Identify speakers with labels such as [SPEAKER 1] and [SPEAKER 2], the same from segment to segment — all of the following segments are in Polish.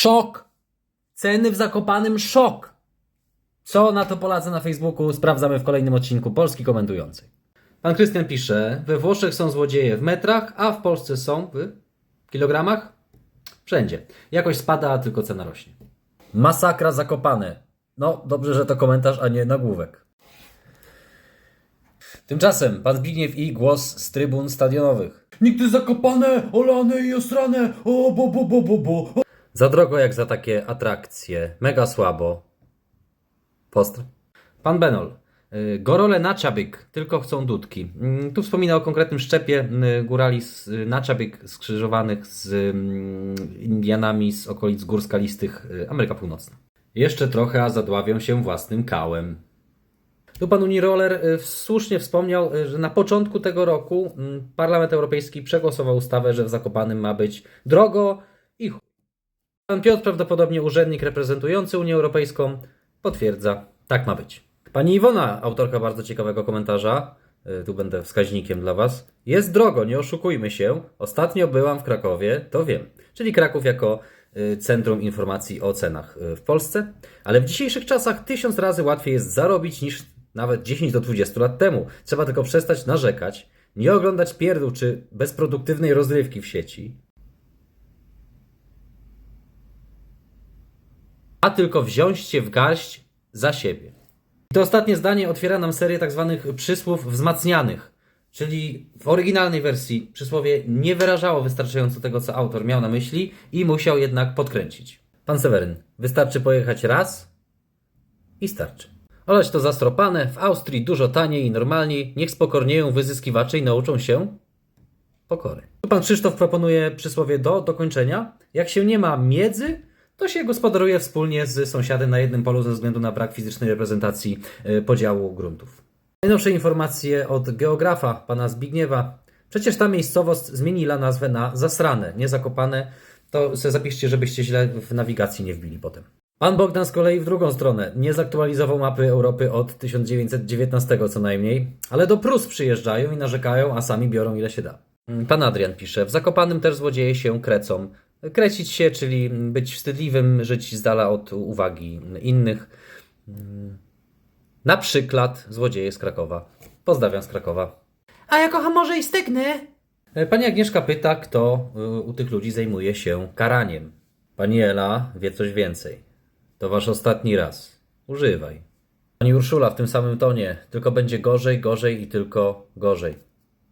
[SPEAKER 1] Szok! Ceny w Zakopanym szok! Co na to Polacy na Facebooku? Sprawdzamy w kolejnym odcinku Polski komentującej. Pan Krystian pisze, we Włoszech są złodzieje w metrach, a w Polsce są w kilogramach? Wszędzie. Jakoś spada, a tylko cena rośnie. Masakra Zakopane. No, dobrze, że to komentarz, a nie nagłówek. Tymczasem pan Zbigniew i głos z trybun stadionowych.
[SPEAKER 2] Nigdy zakopane, olane i osrane, o bo bo bo bo bo.
[SPEAKER 1] Za drogo jak za takie atrakcje. Mega słabo. Post. Pan Benol. Y, Gorole Naciabyk, tylko chcą dudki. Mm, Tu wspomina o konkretnym szczepie y, górali z y, Naciabyk skrzyżowanych z mm, Indianami z okolic gór skalistych Ameryka Północna. Jeszcze trochę, a zadławią się własnym kałem. Tu pan Uniroller słusznie wspomniał, że na początku tego roku mm, Parlament Europejski przegłosował ustawę, że w Zakopanym ma być drogo. Pan Piotr, prawdopodobnie urzędnik reprezentujący Unię Europejską, potwierdza, tak ma być. Pani Iwona, autorka bardzo ciekawego komentarza, y, tu będę wskaźnikiem dla Was. Jest drogo, nie oszukujmy się. Ostatnio byłam w Krakowie, to wiem. Czyli Kraków jako y, centrum informacji o cenach y, w Polsce. Ale w dzisiejszych czasach tysiąc razy łatwiej jest zarobić niż nawet 10 do 20 lat temu. Trzeba tylko przestać narzekać, nie oglądać pierdół czy bezproduktywnej rozrywki w sieci, a tylko wziąć się w garść za siebie. To ostatnie zdanie otwiera nam serię tak zwanych przysłów wzmacnianych, czyli w oryginalnej wersji przysłowie nie wyrażało wystarczająco tego, co autor miał na myśli i musiał jednak podkręcić. Pan Seweryn, wystarczy pojechać raz i starczy. Olać to zastropane, w Austrii dużo taniej i normalniej, niech spokornieją wyzyskiwacze i nauczą się pokory. Tu pan Krzysztof proponuje przysłowie do dokończenia. Jak się nie ma miedzy, to się gospodaruje wspólnie z sąsiadem na jednym polu ze względu na brak fizycznej reprezentacji y, podziału gruntów. Najnowsze informacje od geografa, pana Zbigniewa. Przecież ta miejscowość zmieniła nazwę na Zasrane, nie Zakopane. To sobie zapiszcie, żebyście źle w nawigacji nie wbili potem. Pan Bogdan z kolei w drugą stronę. Nie zaktualizował mapy Europy od 1919 co najmniej, ale do Prus przyjeżdżają i narzekają, a sami biorą ile się da. Pan Adrian pisze, w Zakopanym też złodzieje się krecą. Krecić się, czyli być wstydliwym, żyć z dala od uwagi innych. Na przykład złodzieje z Krakowa. Pozdrawiam z Krakowa.
[SPEAKER 2] A ja kocham może i stygny.
[SPEAKER 1] Pani Agnieszka pyta, kto y, u tych ludzi zajmuje się karaniem. Pani Ela wie coś więcej. To wasz ostatni raz. Używaj. Pani Urszula w tym samym tonie, tylko będzie gorzej, gorzej i tylko gorzej.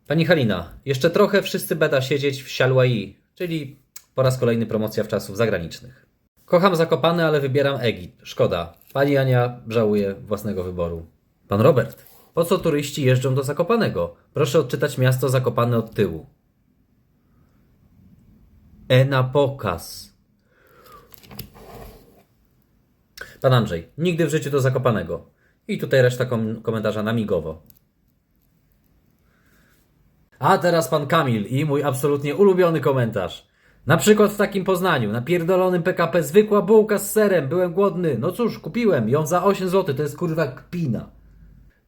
[SPEAKER 1] Pani Halina, jeszcze trochę wszyscy beda siedzieć w Sialwai, czyli po raz kolejny promocja w czasów zagranicznych. Kocham Zakopane, ale wybieram Egipt. Szkoda. Pani Ania żałuje własnego wyboru. Pan Robert, po co turyści jeżdżą do Zakopanego? Proszę odczytać miasto Zakopane od tyłu. E na pokaz. Pan Andrzej, nigdy w życiu do Zakopanego. I tutaj reszta kom komentarza na migowo. A teraz pan Kamil i mój absolutnie ulubiony komentarz. Na przykład w takim Poznaniu, na pierdolonym PKP zwykła bułka z serem, byłem głodny. No cóż, kupiłem ją za 8 zł, to jest kurwa kpina.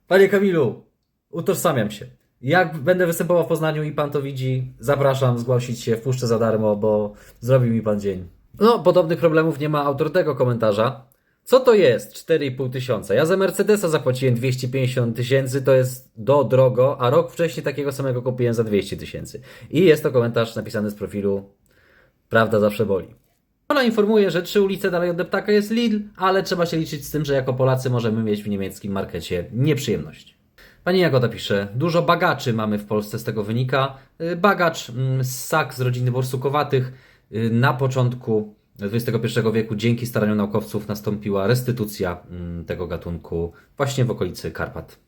[SPEAKER 1] Panie Kamilu, utożsamiam się. Jak będę występował w Poznaniu i pan to widzi, zapraszam zgłosić się, wpuszczę za darmo, bo zrobi mi pan dzień. No, podobnych problemów nie ma autor tego komentarza. Co to jest 4,5 tysiąca? Ja za Mercedesa zapłaciłem 250 tysięcy, to jest do drogo, a rok wcześniej takiego samego kupiłem za 200 tysięcy. I jest to komentarz napisany z profilu Prawda zawsze boli. Ona informuje, że trzy ulice dalej od deptaka jest Lidl, ale trzeba się liczyć z tym, że jako Polacy możemy mieć w niemieckim markecie nieprzyjemności. Pani Jagoda pisze, dużo bagaczy mamy w Polsce, z tego wynika. Y, Bagacz, mm, ssak z rodziny borsukowatych. Y, Na początku XXI wieku dzięki staraniom naukowców nastąpiła restytucja mm, tego gatunku właśnie w okolicy Karpat.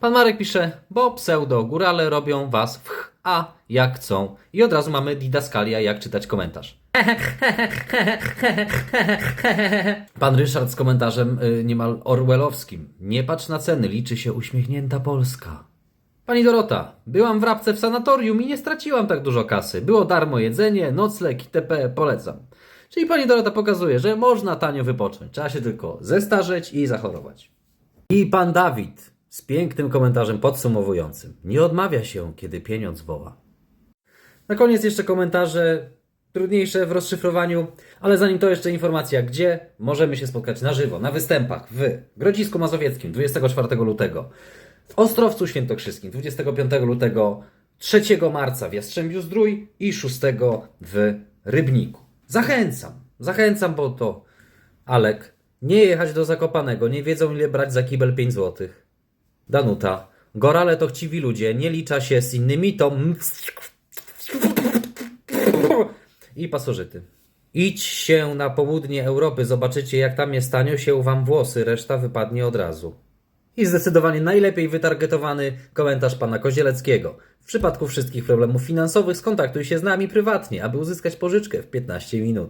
[SPEAKER 1] Pan Marek pisze, bo pseudo-górale robią was w ch, a jak chcą. I od razu mamy didaskalia, jak czytać komentarz. Pan Ryszard z komentarzem y, niemal orwellowskim. Nie patrz na ceny, liczy się uśmiechnięta Polska. Pani Dorota, byłam w Rabce w sanatorium i nie straciłam tak dużo kasy. Było darmo jedzenie, nocleg itp. Polecam. Czyli pani Dorota pokazuje, że można tanio wypocząć. Trzeba się tylko zestarzeć i zachorować. I pan Dawid z pięknym komentarzem podsumowującym. Nie odmawia się, kiedy pieniądz woła. Na koniec jeszcze komentarze trudniejsze w rozszyfrowaniu, ale zanim to jeszcze informacja, gdzie możemy się spotkać na żywo, na występach w Grodzisku Mazowieckim 24 lutego, w Ostrowcu Świętokrzyskim 25 lutego, 3 marca w Jastrzębiu Zdrój i 6 w Rybniku. Zachęcam, zachęcam, bo to Alek, nie jechać do Zakopanego, nie wiedzą ile brać za kibel 5 złotych. Danuta, gorale to chciwi ludzie, nie licza się z innymi, to... I pasożyty. Idź się na południe Europy, zobaczycie jak tam jest tanio, się wam włosy, reszta wypadnie od razu. I zdecydowanie najlepiej wytargetowany komentarz pana Kozieleckiego. W przypadku wszystkich problemów finansowych skontaktuj się z nami prywatnie, aby uzyskać pożyczkę w 15 minut.